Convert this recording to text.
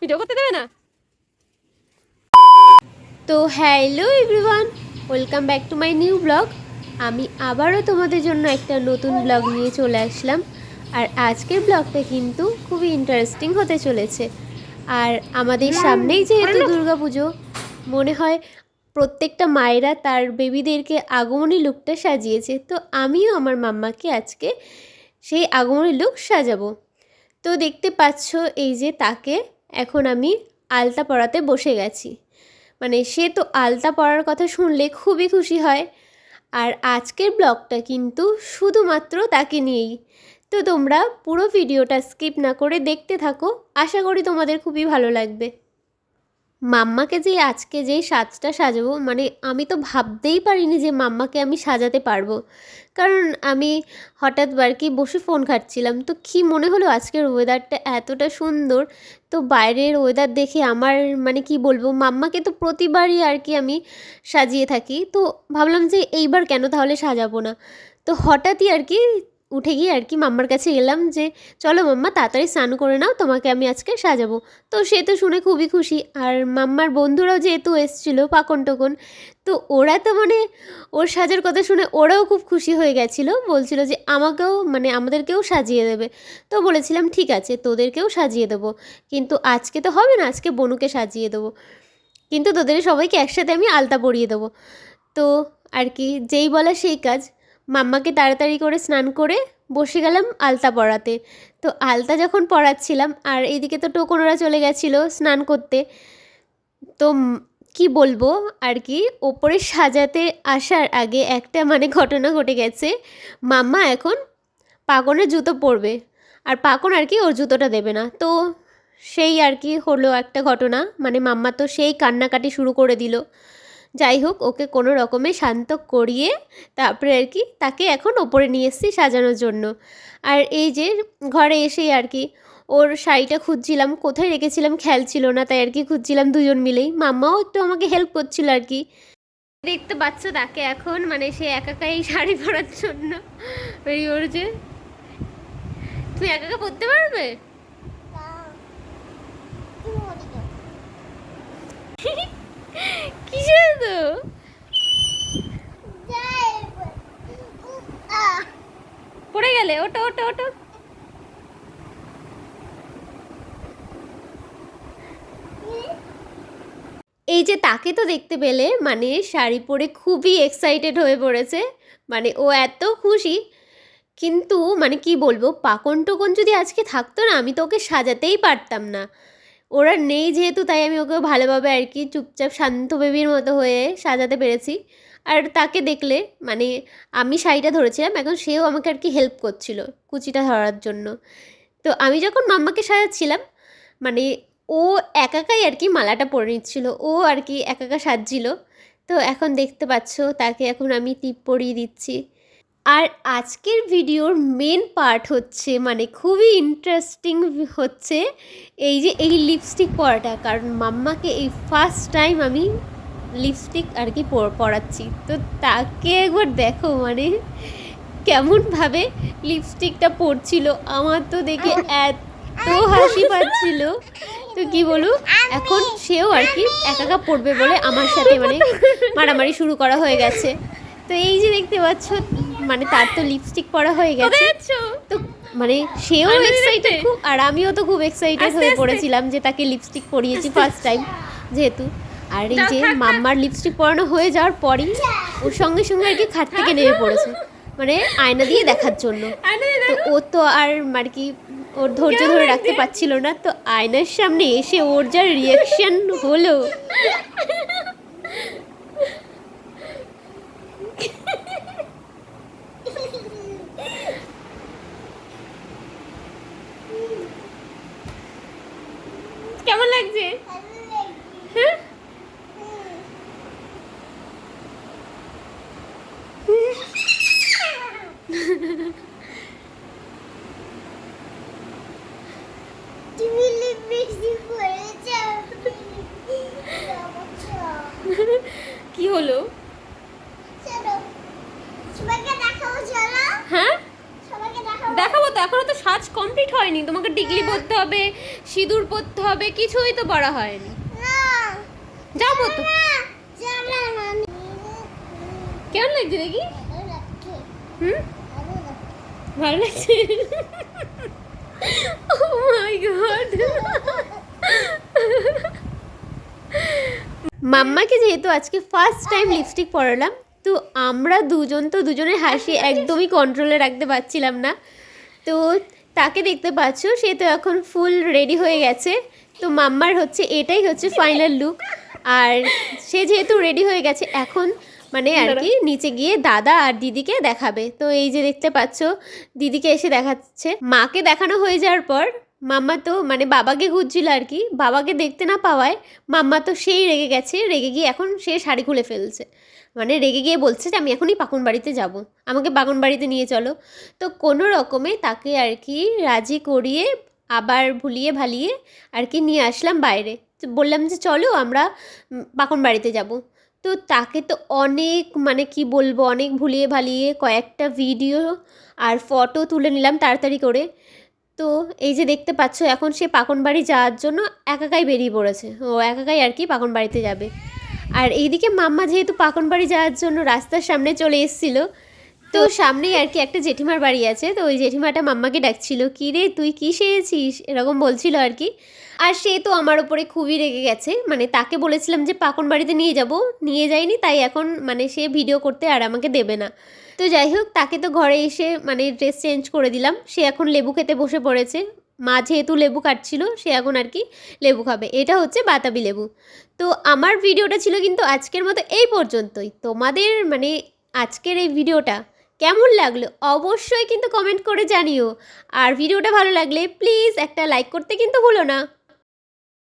Video করতে দেবে না? তো hello everyone welcome back to my new blog. আমি আবারও তোমাদের জন্য একটা নতুন ব্লগ নিয়ে চলে আসলাম। আর আজকের ব্লগটা কিন্তু খুবই ইন্টারেস্টিং হতে চলেছে। আর আমাদের সামনেই যেহেতু দুর্গাপুজো মনে হয় প্রত্যেকটা মায়েরা তার বেবিদেরকে আগমনী লুকটা সাজিয়েছে। তো আমিও আমার মাম্মাকে আজকে সেই আগমনী লুক সাজাবো। তো দেখতে পাচ্ছ এই যে তাকে এখন আমি আলতা পড়াতে বসে গেছি। মানে সে তো আলতা পড়ার কথা শুনলে খুবই খুশি হয়। আর আজকের ব্লগটা কিন্তু শুধুমাত্র তাকে নিয়েই। তো তোমরা পুরো ভিডিওটা স্কিপ না করে দেখতে থাকো। আশা করি তোমাদের খুবই ভালো লাগবে। মাম্মাকে যে আজকে যেই সাজটা সাজাবো মানে আমি তো ভাবতেই পারিনি যে মাম্মাকে আমি সাজাতে পারব। কারণ আমি হঠাৎ বার কি বসে ফোন ঘাটছিলাম। তো কি মনে হলো আজকের ওয়েদারটা এতটা সুন্দর? তো বাইরের ওয়েদার দেখে আমার মানে কি বলব, মাম্মাকে তো প্রতিবারই আর কি আমি সাজিয়ে থাকি। তো ভাবলাম যে এইবার কেন তাহলে সাজাবো না? তো হঠাৎই আর কি উঠে গিয়ে আর কি মাম্মার কাছে এলাম যে, চলো মাম্মা, তাড়াতাড়ি স্নান করে নাও, তোমাকে আমি আজকে সাজাবো। তো সে তো শুনে খুবই খুশি। আর মাম্মার বন্ধুরাও যেহেতু এসেছিল পাকন টকন, তো ওরা তো মানে ওর সাজার কথা শুনে ওরাও খুব খুশি হয়ে গেছিল। বলছিল যে, আমাকেও মানে আমাদেরকেও সাজিয়ে দেবে। তো বলেছিলাম, ঠিক আছে, তোদেরকেও সাজিয়ে দেবো। কিন্তু আজকে তো হবে না, আজকে বনুকে সাজিয়ে দেবো। কিন্তু তোদের সবাইকে একসাথে আমি আলতা পরিয়ে দেবো। তো আর কি, যেই বলা সেই কাজ। মাম্মাকে তাড়াতাড়ি করে স্নান করে বসে গেলাম আলতা পরাতে। তো আলতা যখন পরাচ্ছিলাম আর এইদিকে তো টোকনরা চলে গেছিল স্নান করতে, তো কি বলব আর কি, ওপরে সাজাতে আসার আগে একটা মানে ঘটনা ঘটে গেছে। মাম্মা এখন পাকনের জুতো পরবে আর পাকন আর কি ওর জুতোটা দেবে না। তো সেই আর কি হলো একটা ঘটনা মানে মাম্মা তো সেই কান্নাকাটি শুরু করে দিল। যাই হোক ওকে কোনো রকমে শান্ত করিয়ে তারপরে আর কি তাকে এখন ওপরে নিয়ে এসেছি সাজানোর জন্য। আর এই যে ঘরে এসেই আর কি ওর শাড়িটা খুঁজছিলাম কোথায় রেখেছিলাম খেয়াল ছিল না তাই আর কি খুঁজছিলাম দুজন মিলেই। মাম্মাও একটু আমাকে হেল্প করছিল আর কি। দেখতে পাচ্ছ তাকে এখন মানে সে একাকাই শাড়ি পরার জন্য। ওই ওর যে তুমি একা একা পরতে পারবে? কিসের তো পড়ে গেলে ওটো ওটো ওটো এই যে তাকে তো দেখতে পেলে মানে শাড়ি পরে খুবই এক্সাইটেড হয়ে পড়েছে মানে ও এত খুশি। কিন্তু মানে কি বলব, পাকন টোকন যদি আজকে থাকতো না, আমি তো ওকে সাজাতেই পারতাম না। ওরা নেই যেহেতু, তাই আমি ওকে ভালোভাবে আর কি চুপচাপ শান্ত বেবির মতো হয়ে সাজাতে পেরেছি। আর তাকে দেখলে মানে আমি শাড়িটা ধরেছিলাম, এখন সেও আমাকে আর কি হেল্প করছিল কুচিটা ধরার জন্য। তো আমি যখন মাম্মাকে সাজাচ্ছিলাম মানে ও একাকাই আর কি মালাটা পরে নিচ্ছিল, ও আর কি একাকা সাজছিল। তো এখন দেখতে পাচ্ছ, তাকে এখন আমি টিপ পরিয়ে দিচ্ছি। আর আজকের ভিডিওর মেন পার্ট হচ্ছে মানে খুবই ইন্টারেস্টিং হচ্ছে, এই যে এই লিপস্টিক পরাটা। কারণ মাম্মাকে এই ফার্স্ট টাইম আমি লিপস্টিক আর কি পর- পরাচ্ছি। তো তাকে একবার দেখো মানে কেমনভাবে লিপস্টিকটা পরছিল। আমার তো দেখে এত হাসি পাচ্ছিল। তো কি বলু এখন সেও আর কি একা একা পড়বে বলে আমার সাথে মানে মারামারি শুরু করা হয়ে গেছে। তো এই যে দেখতে পাচ্ছ মানে তার তো লিপস্টিক পরা হয়ে গেছে। তো মানে সেও এক্সাইটেড খুব আর আমিও তো খুব এক্সাইটেড হয়ে পড়েছিলাম যে তাকে লিপস্টিক পরিয়েছি ফার্স্ট টাইম যেহেতু। আর এই যে। মাম্মার লিপস্টিক পরানো হয়ে যাওয়ার পরই ওর সঙ্গে সঙ্গে আর কি খাট থেকে নেমে পড়েছে। মানে আয়না দিয়ে দেখার জন্য। তো ও তো আর আর কি ওর ধৈর্য ধরে রাখতে পারছিল না। তো আয়নার সামনে এসে ওর যা রিয়াকশন হলো। কি হলো? হ্যাঁ? দেখাবো তো এখনও তো সাজ কমপ্লিট হয়নি। তোমাকে টিকলি পরতে হবে সিঁদুর পরতে হবে কিছুই তো পড়া হয়নি। যাব তো। কেমন লাগছে দেখি? হুম? ভালো লাগছে। ও মাই গড মাম্মাকে যেহেতু আজকে ফার্স্ট টাইম লিপস্টিক পরালাম, তো আমরা দুজন তো দুজনের হাসি একদমই কন্ট্রোলে রাখতে পারছিলাম না। তো তাকে দেখতে পাচ্ছ, সে তো এখন ফুল রেডি হয়ে গেছে। তো মাম্মার হচ্ছে, এটাই হচ্ছে ফাইনাল লুক আর সে যেহেতু রেডি হয়ে গেছে, এখন মানে আর কি নিচে গিয়ে দাদা আর দিদিকে দেখাবে। তো এই যে দেখতে পাচ্ছ, দিদিকে এসে দেখাচ্ছে। মাকে দেখানো হয়ে যাওয়ার পর মাম্মা তো মানে বাবাকে খুঁজছিল আর কি, বাবাকে দেখতে না পাওয়ায় মাম্মা তো সেই রেগে গেছে, রেগে গিয়ে এখন সে শাড়ি খুলে ফেলছে। মানে রেগে গিয়ে বলছে যে, আমি এখনই পাকুন বাড়িতে যাব, আমাকে পাকুন বাড়িতে নিয়ে চলো। তো কোনো রকমে তাকে আর কি রাজি করিয়ে আবার ভুলিয়ে ভালিয়ে আর কি নিয়ে আসলাম বাইরে। বললাম যে, চলো আমরা পাকুন বাড়িতে যাব। তো তাকে তো অনেক মানে কি বলব, অনেক ভুলিয়ে ভালিয়ে কয়েকটা ভিডিও আর ফটো তুলে নিলাম তাড়াতাড়ি করে। তো এই যে দেখতে পাচ্ছ, এখন সে পাকন বাড়ি যাওয়ার জন্য একাকাই বেরিয়ে পড়েছে। ও একাকাই আর কি পাকন বাড়িতে যাবে। আর এইদিকে মাম্মা যেহেতু পাকন বাড়ি যাওয়ার জন্য রাস্তার সামনে চলে এসেছিল, তো সামনেই আর কি একটা জেঠিমার বাড়ি আছে। তো ওই জেঠিমাটা মাম্মাকে ডাকছিল কী রে তুই কী সেয়েছিস এরকম বলছিল আর কি। আর সে তো আমার ওপরে খুবই রেগে গেছে। মানে তাকে বলেছিলাম যে, পাকন বাড়িতে নিয়ে যাব। নিয়ে যাইনি তাই এখন মানে সে ভিডিও করতে আর আমাকে দেবে না। তো যাই হোক, তাকে তো ঘরে এসে মানে ড্রেস চেঞ্জ করে দিলাম। সে এখন লেবু খেতে বসে পড়েছে। মা যেহেতু লেবু কাটছিল, সে এখন আর কি লেবু খাবে। এটা হচ্ছে বাতাবি লেবু। তো আমার ভিডিওটা ছিল কিন্তু আজকের মতো এই পর্যন্তই। তোমাদের মানে আজকের এই ভিডিওটা কেমন লাগল অবশ্যই কিন্তু কমেন্ট করে জানিও। আর ভিডিওটা ভালো লাগলে প্লিজ একটা লাইক করতে কিন্তু ভুলো না।